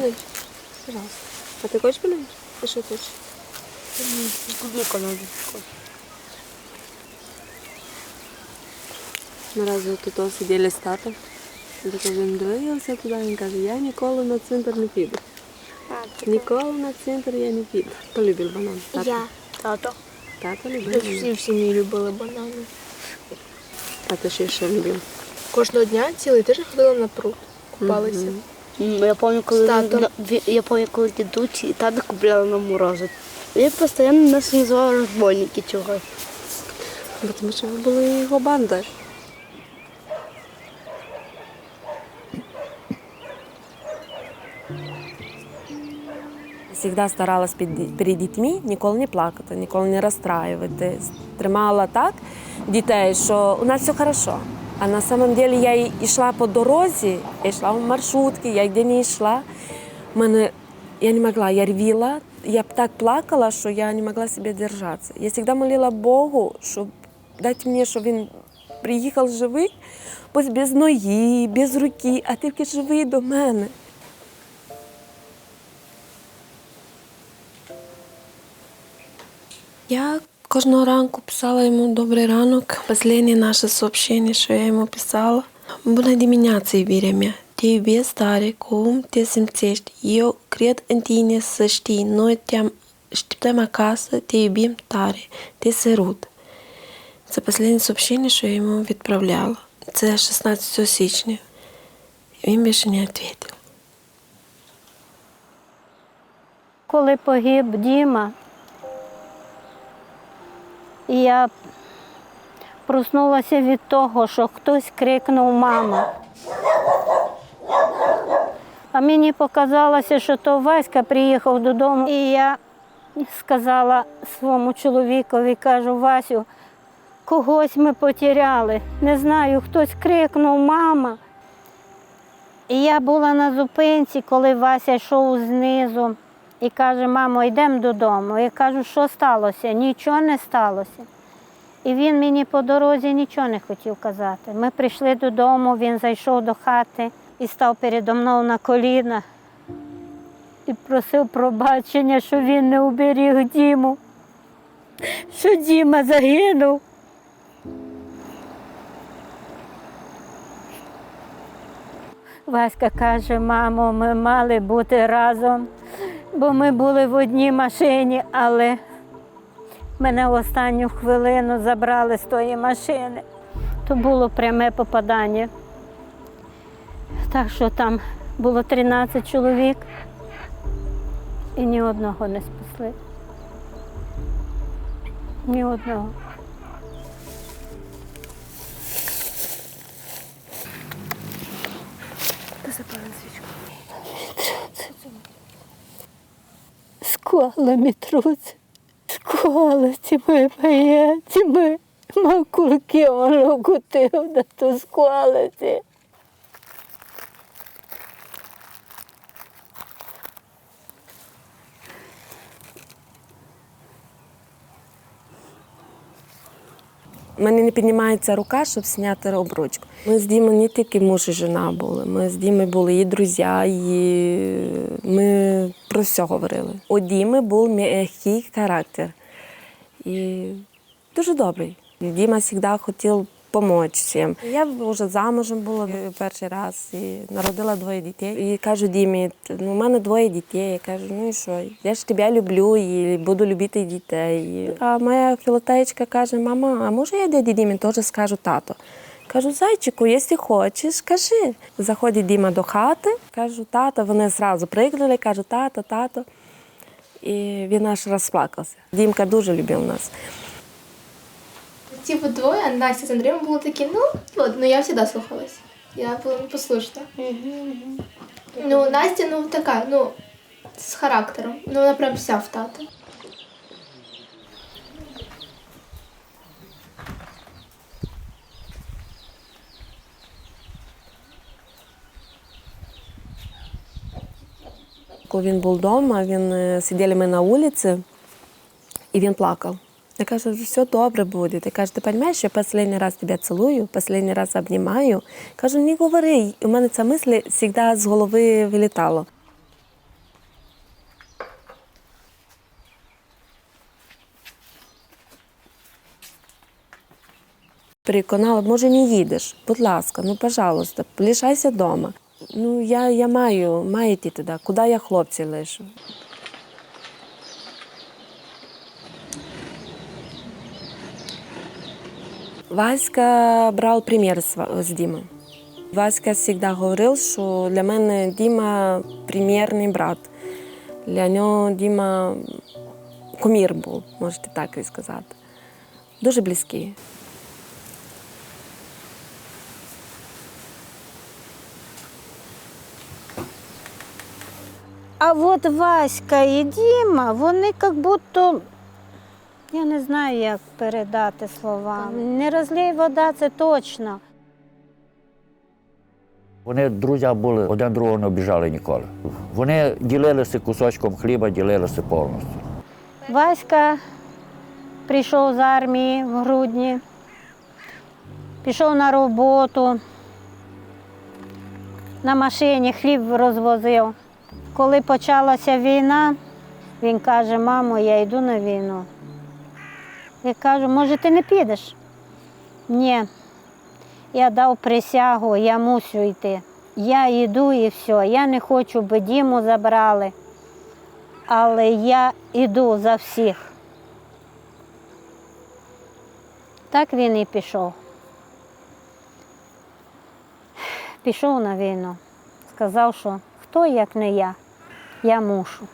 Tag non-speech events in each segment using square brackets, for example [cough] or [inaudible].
Може? Пожалуйста. А ти хочеш бананчик? А що хочеш? Клубника надо. Ми разу тут сиділи з татом. І так він дивився туди, він каже, я ніколи на центр не піду. Ніколи на центр я не піду. Хто любив банан? Тато? Я. Тато. Тато любив банан. всі в сім'ї любили банани. А ти ще що любив? Кожного дня цілий тиждень ходили на пруд, купалися. Я помню, коли З татом. на- ві- я помню, коли дідусь і тата купляли нам морозиво. Він постійно нас називав розбойники чогось. Бо тому що ви були його банда. Завжди старалась під- перед дітьми ніколи не плакати, ніколи не розстраювати. Тримала так дітей, що у нас все хорошо. А на самом деле я йшла по дорозі, я йшла в маршрутці, я де не йшла. Мене, я не могла, я рвіла, я так плакала, що я не могла себе держатися. Я завжди молила Богу, щоб дати мені, щоб він приїхав живий, пусть без ноги, без руки, а тільки живий до мене. Я кожного ранку писала йому добрий ранок. Останнє наше сообщення, що я йому писала. Mea! Te iubesc tare, cum te simțești. Eu cred în tine să știi. Noi te așteptăm acasă, te iubim tare. Сирут. Це останнє сообщення, що я йому відправляла. Це 16 січня. Він більше не відповів. Коли погиб Діма, я проснулася від того, що хтось крикнув мама. А мені показалося, що то Васька приїхав додому, і я сказала своєму чоловікові, кажу, Васю, когось ми потеряли. Не знаю, хтось крикнув мама. І я була на зупинці, коли Вася йшов знизу і каже, мамо, йдемо додому. Я кажу, що сталося? Нічого не сталося. І він мені по дорозі нічого не хотів казати. Ми прийшли додому, він зайшов до хати і став передо мною на коліна і просив пробачення, що він не уберіг Діму, що Діма загинув. Васька каже, мамо, ми мали бути разом, бо ми були в одній машині, але мене в останню хвилину забрали з тої машини. То було пряме попадання. Так що там було 13 чоловік і ні одного не спасли. Ні одного. Сколами труться. Сколицями паяцями. Макулки воно кутив на ту сколиці. У мене не піднімається рука, щоб зняти обручку. Ми з Дімою не тільки муж і жена були. Ми з Дімою були і друзі, і ми про все говорили. У Діми був м'який характер. І дуже добрий. Діма завжди хотів допомогти всім. Я вже замужем була перший раз і народила двоє дітей. І кажу Дімі, ну, у мене двоє дітей. Я кажу, ну і що? Я ж тебе люблю і буду любити дітей. А моя філотеєчка каже, мама, а може я дяді Дімі теж скажу тато? Кажу, зайчику, якщо хочеш, кажи. Заходить Діма до хати, кажу, тато, вони одразу пригнули, кажу, тато, тато. І він аж розплакався. Дімка дуже любив нас. От двоє, Настя з Андрієм, були такі, ну, от, ну я завжди слухалась. Я була непослушна. Ну, Настя, ну, така, ну, з характером. Ну, вона прям вся в тата. Коли він був вдома, він е, сиділи ми на вулиці, і він плакав. Я кажу, все добре буде. Ти каже, ти розумієш, я останній раз тебе цілую, останній раз обнімаю. Кажу, не говори. У мене ця мисль завжди з голови вилітала. Переконала, може, не їдеш, будь ласка, ну, пожалуйста, лишайся вдома. Ну, я я маю, маєте туди, куди я хлопці лишу. Васька брав примір з, Ва- з Діми. Васька завжди говорив, що для мене Діма примірний брат. Для нього Діма кумір був, можете так і сказати. Дуже близький. А от Васька і Діма, вони як будто, я не знаю, як передати словами. Не розлій вода, це точно. Вони друзі були, один другого не обіжали ніколи. Вони ділилися кусочком хліба, ділилися повністю. Васька прийшов з армії в грудні, пішов на роботу, на машині хліб розвозив. Коли почалася війна, він каже, мамо, я йду на війну. Я кажу, може, ти не підеш? Ні. Я дав присягу, я мусю йти. Я йду і все. Я не хочу, би Діму забрали але я йду за всіх. Так він і пішов. Пішов на війну. Сказав, що хто як не я, я мушу.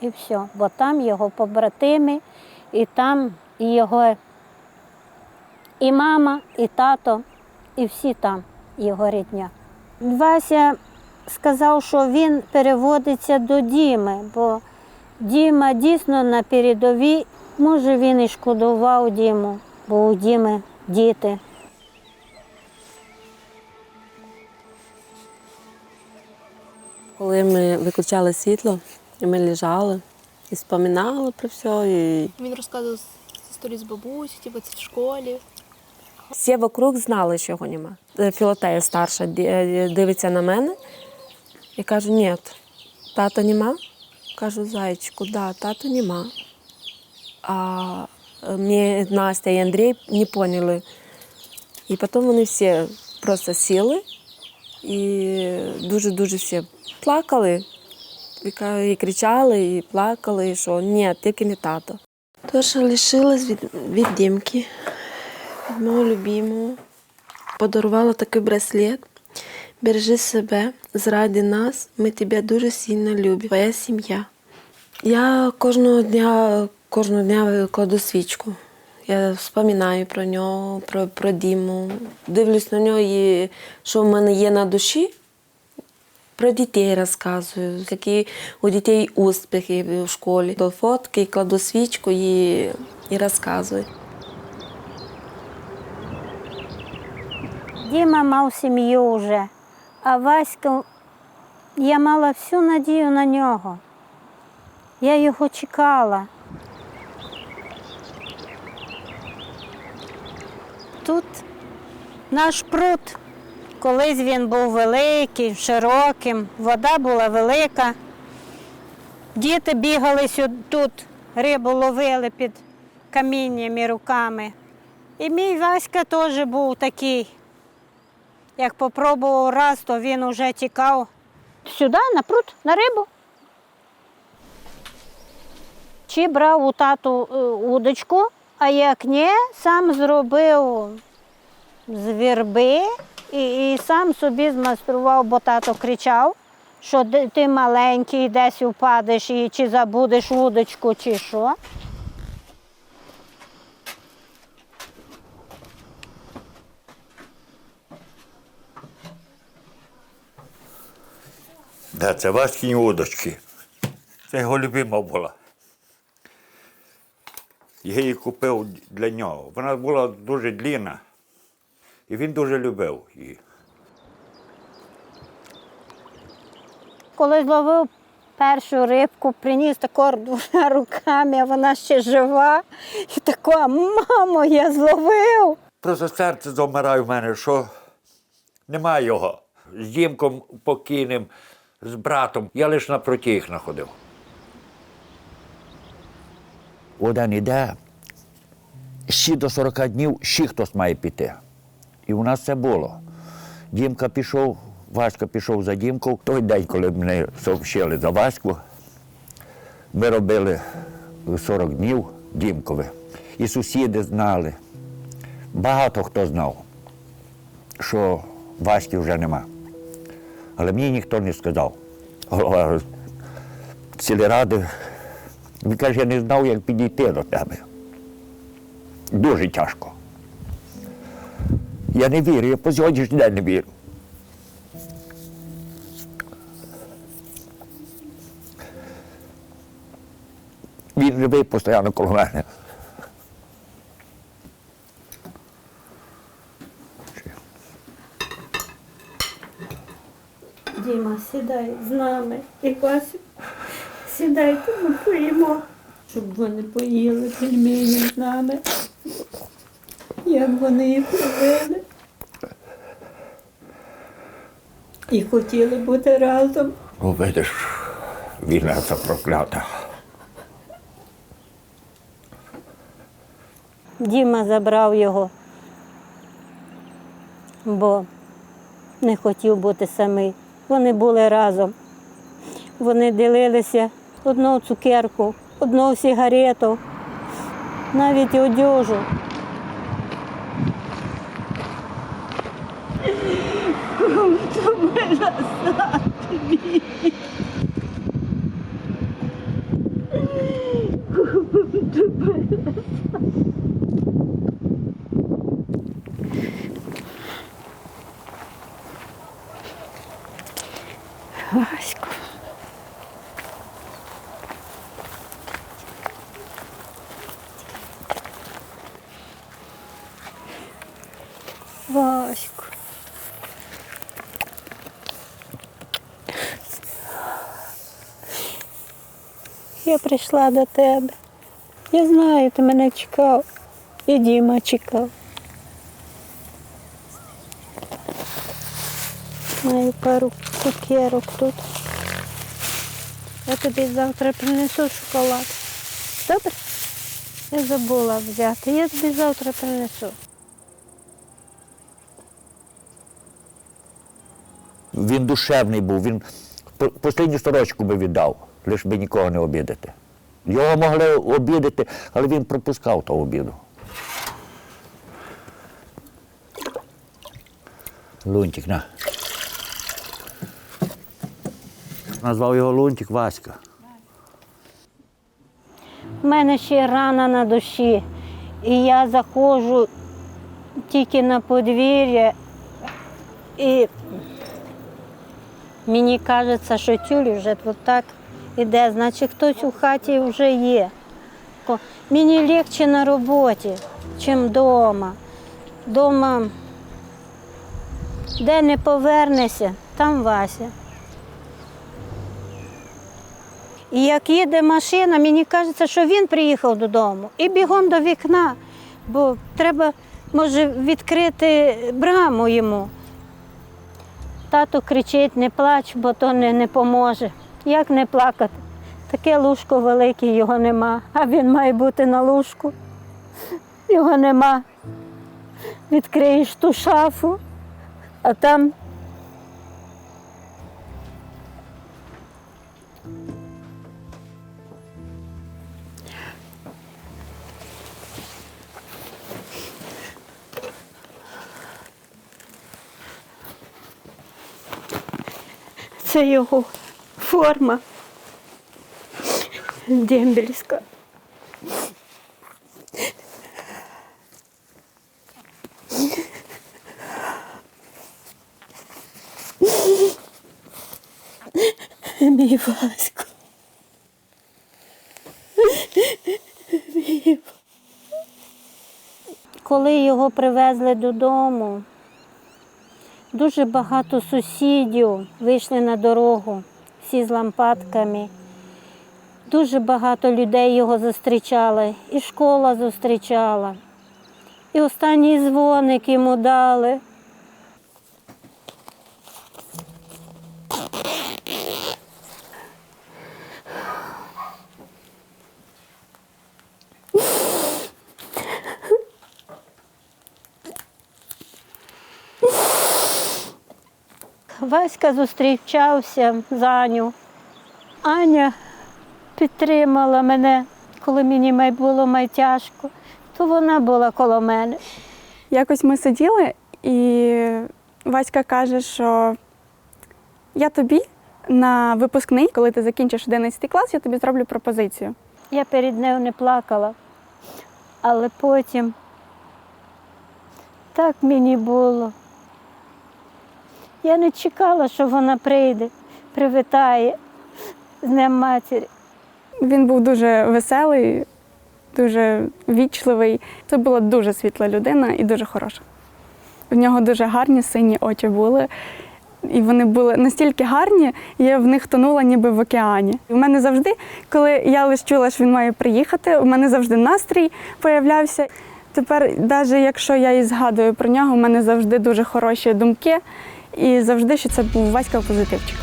І все, бо там його побратими, і там його і мама, і тато, і всі там його рідня. Вася сказав, що він переводиться до Діми, бо Діма дійсно на передовій. Може, він і шкодував Діму, бо у Діми діти. Коли ми виключали світло, і ми лежали і споминали про все. І Він розказував історію з бабусі, типу це в школі. всі вокруг знали, що його нема. Е, Філотея старша дивиться на мене і каже: ні, тата нема. Кажу, зайчику, да, тата нема. А е, мені Настя і Андрій не поняли. І потім вони всі просто сіли і дуже-дуже всі плакали. І кричали, і плакали, і що ні, тільки не тато. Тож лишилась від, від Дімки, від мого любимого. Подарувала такий браслет. Бережи себе, зради нас, ми тебе дуже сильно любимо. Твоя сім'я. Я кожного дня, кожного дня кладу свічку. Я вспоминаю про нього, про, про Діму. Дивлюсь на нього, і що в мене є на душі. Про дітей розказую, які у дітей успіхи в школі. До фотки кладу свічку і, і розказую. Діма мав сім'ю вже, а Васька, я мала всю надію на нього. Я його чекала. Тут наш пруд. Колись він був великий, широким, вода була велика. Діти бігали сюди, тут, рибу ловили під каміннями руками. І мій Васька теж був такий. Як попробував раз, то він уже тікав сюди, на пруд, на рибу. Чи брав у тату е, удочку, а як ні, сам зробив з вірби і, і сам собі змайстрував, бо тато кричав, що ти маленький, десь впадеш і чи забудеш удочку, чи що. Да, це Васькіні удочки. Це його любима була. Я її купив для нього. Вона була дуже длінна. І він дуже любив її. Коли зловив першу рибку, приніс тако двома [laughs] руками, а вона ще жива. І тако, мамо, я зловив. Просто серце замирає в мене, що немає його. З Дімком покійним. з братом. Я лише напроти їх знаходив. Один іде, ще до 40 днів ще хтось має піти. І у нас це було. Дімка пішов, Васька пішов за Дімкою. Той день, коли мене сообщили за Ваську, ми робили 40 днів Дімкові. І сусіди знали. Багато хто знав, що Васьки вже нема. Але мені ніхто не сказав. Голова сільради, він каже, я не знав, як підійти до тебе. Дуже тяжко. Я не вірю, я по сьогоднішній день не вірю. Він живий постійно коло мене. Діма, сідай з нами. І Васю, сідайте, ми поїмо. Щоб вони поїли пельмені з нами. Як вони їх робили. І хотіли бути разом. Ну, видиш, війна це проклята. Діма забрав його, бо не хотів бути самий. Вони були разом. Вони ділилися одну цукерку, одну сигарету, навіть і одежу. Васько. Васько. Я прийшла до тебе. Я знаю, ти мене чекав. І Діма чекав. Маю пару цукерок тут. Я тобі завтра принесу шоколад. Добре? Я забула взяти. Я тобі завтра принесу. Він душевний був, він останню сорочку би віддав, лиш би нікого не обідати. Його могли обідати, але він пропускав того обіду. Лунтик, на. Назвав його Лунтик Васька. У мене ще рана на душі. І я заходжу тільки на подвір'я, і мені кажеться, що тюль вже тут так іде, значить хтось у хаті вже є. Мені легше на роботі, ніж вдома. Дома, де не повернешся, там Вася. І як їде машина, мені кажеться, що він приїхав додому і бігом до вікна, бо треба, може, відкрити браму йому. Тато кричить, не плач, бо то не, не поможе. Як не плакати? Таке лужко велике, його нема, а він має бути на лужку. Його нема. Відкриєш ту шафу, а там це його форма дембельська. Мій Васько. Коли його привезли додому, Дуже багато сусідів вийшли на дорогу, всі з лампадками. Дуже багато людей його зустрічали, і школа зустрічала. І останній дзвоник йому дали. Васька зустрічався з Аню. Аня підтримала мене, коли мені було май тяжко, то вона була коло мене. Якось ми сиділи, і Васька каже, що я тобі на випускний, коли ти закінчиш 11 клас, я тобі зроблю пропозицію. Я перед нею не плакала, але потім так мені було. Я не чекала, що вона прийде, привітає з Днем матері. Він був дуже веселий, дуже вічливий. Це була дуже світла людина і дуже хороша. В нього дуже гарні сині очі були. І вони були настільки гарні, я в них тонула ніби в океані. У мене завжди, коли я лише чула, що він має приїхати, у мене завжди настрій появлявся. Тепер, навіть якщо я і згадую про нього, у мене завжди дуже хороші думки. І завжди, що це був Васька позитивчик.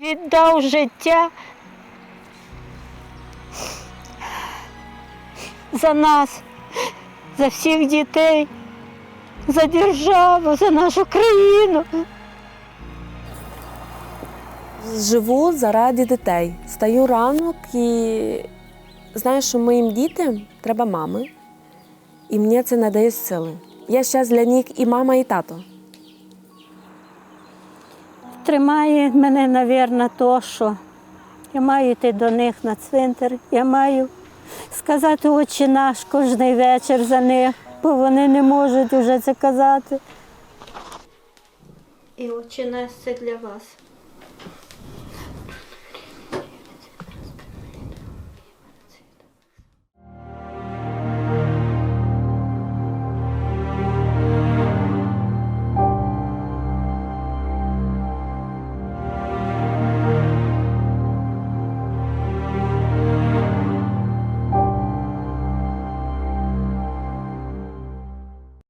Віддав життя за нас, за всіх дітей, за державу, за нашу країну. Живу заради дітей. Стаю ранок і знаю, що моїм дітям треба мами, і мені це надає сили. Я зараз для них і мама, і тато. Тримає мене, навірно, то, що я маю йти до них на цвинтар, я маю сказати очі наш кожний вечір за них, бо вони не можуть вже це казати. І очі наш це для вас.